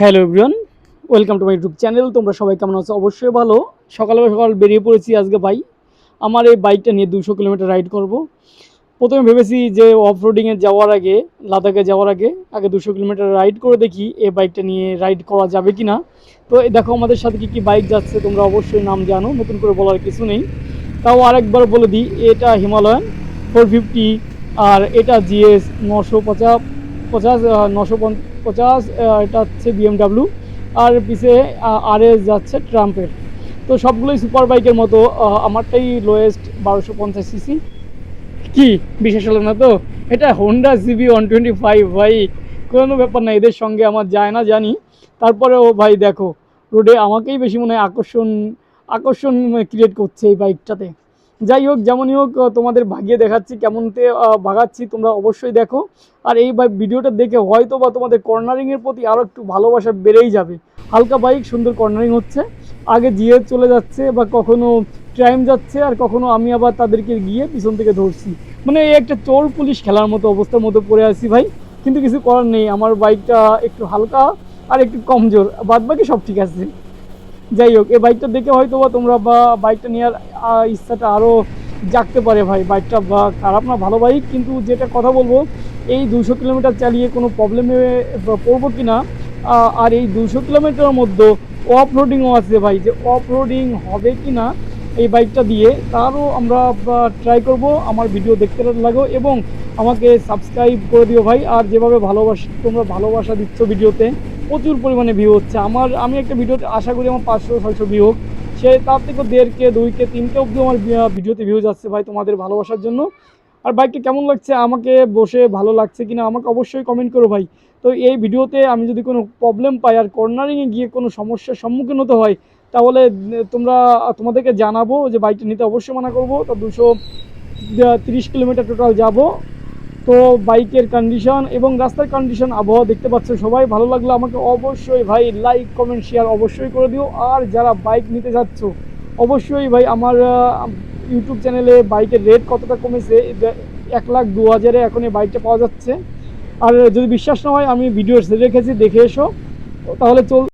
Hello everyone, welcome to my YouTube channel. তোমরা সবাই কেমন আছো? অবশ্যই ভালো। সকাল সকাল বেরিয়ে পড়েছি আজকে ভাই। আমার এই বাইকটা নিয়ে দুশো কিলোমিটার রাইড করব। প্রথমে ভেবেছি যে অফ রোডিংয়ে যাওয়ার আগে, লাদাখে যাওয়ার আগে আগে দুশো কিলোমিটার রাইড করে দেখি এই বাইকটা নিয়ে রাইড করা যাবে কি না তো দেখো, আমাদের সাথে কী কী বাইক যাচ্ছে, তোমরা অবশ্যই নাম জানো, নতুন করে বলার কিছু নেই। তাও আরেকবার বলে দিই, এটা হিমালয়ান ফোর ফিফটি আর এটা জিএস নশো পঞ্চাশ পঞ্চাশ নশো পঞ্চ- পঞ্চাশ এটা হচ্ছে বিএমডাব্লিউ আর পিছে আর এস যাচ্ছে ট্রাম্পের তো সবগুলোই সুপার বাইকের মতো আমারটাই লোয়েস্ট বারোশো পঞ্চাশ সিসি কি বিশেষ হলো না তো? এটা Honda CB one twenty five ভাই। কোনো ব্যাপার না, এদের সঙ্গে আমার যায় না, জানি। তারপরেও, ভাই, দেখো রোডে আমাকেই বেশি মনে হয় আকর্ষণ আকর্ষণ ক্রিয়েট করছে এই বাইকটাতে যাই হোক, যেমনই হোক তোমাদের ভাগিয়ে দেখাচ্ছি কেমনতে ভাগাচ্ছি, তোমরা অবশ্যই দেখো। আর এই ভিডিওটা দেখে হয়তো বা তোমাদের কর্নারিংয়ের প্রতি আরও একটু ভালোবাসা বেড়েই যাবে। হালকা বাইক সুন্দর কর্নারিং হচ্ছে। আগে জিয়ে চলে যাচ্ছে বা কখনো ট্রাইম যাচ্ছে, আর কখনো আমি আবার তাদেরকে গিয়ে পিছন থেকে ধরছি। মানে এই একটা চোর পুলিশ খেলার মতো অবস্থার মতো পড়ে আছি ভাই। কিন্তু কিছু করার নেই, আমার বাইকটা একটু হালকা আর একটু কমজোর বাদ বাকি সব ঠিক আছে। যাই হোক, এই বাইকটা দেখে হয়তো বা তোমরা বা বাইকটা নেওয়ার ইচ্ছাটা আরও জাগতে পারে ভাই। বাইকটা বা খারাপ না, ভালো বাইক কিন্তু যেটা কথা বলব, এই দুশো কিলোমিটার চালিয়ে কোনো প্রবলেমে পড়ব কি না আর এই দুশো কিলোমিটারের মধ্যে অফ রোডিংও আছে ভাই, যে অফ রোডিং হবে কি না এই বাইকটা দিয়ে, তারও আমরা ট্রাই করব, আমার ভিডিও দেখতে লাগো, এবং আমাকে সাবস্ক্রাইব করে দিও ভাই, আর যেভাবে ভালোবাসা, তোমরা ভালোবাসা দিচ্ছ ভিডিওতে প্রচুর পরিমাণে ভিউ হচ্ছে। আমার, আমি একটা ভিডিওতে আশা করি আমার পাঁচশো ছয়শো ভিউ হোক। সে তার থেকে দেড় কে দুই কে তিন কে অব্দি আমার ভিডিওতে ভিউ যাচ্ছে ভাই তোমাদের ভালোবাসার জন্য। আর বাইকটা কেমন লাগছে? আমাকে বসে ভালো লাগছে কিনা আমাকে অবশ্যই কমেন্ট করো ভাই। তো এই ভিডিওতে আমি যদি কোনো প্রবলেম পাই আর কর্নারিংয়ে গিয়ে কোনো সমস্যার সম্মুখীন হতে হয়, তাহলে তোমরা, তোমাদেরকে জানাব যে বাইকটা নিতে অবশ্যই মানা করব। তো দুশো তিরিশ কিলোমিটার টোটাল যাব। তো বাইকের কন্ডিশন এবং রাস্তার কন্ডিশন আবহাওয়া দেখতে পাচ্ছ সবাই। ভালো লাগল আমাকে অবশ্যই ভাই লাইক কমেন্ট শেয়ার অবশ্যই করে দিও। আর যারা বাইক নিতে যাচ্ছ, অবশ্যই ভাই আমার ইউটিউব চ্যানেলে বাইকের রেট কতটা কমেছে এক লাখ দু হাজারে এখন এই বাইকটা পাওয়া যাচ্ছে। আর যদি বিশ্বাস না হয়, আমি ভিডিও রেখেছি, দেখে এসো। তাহলে চল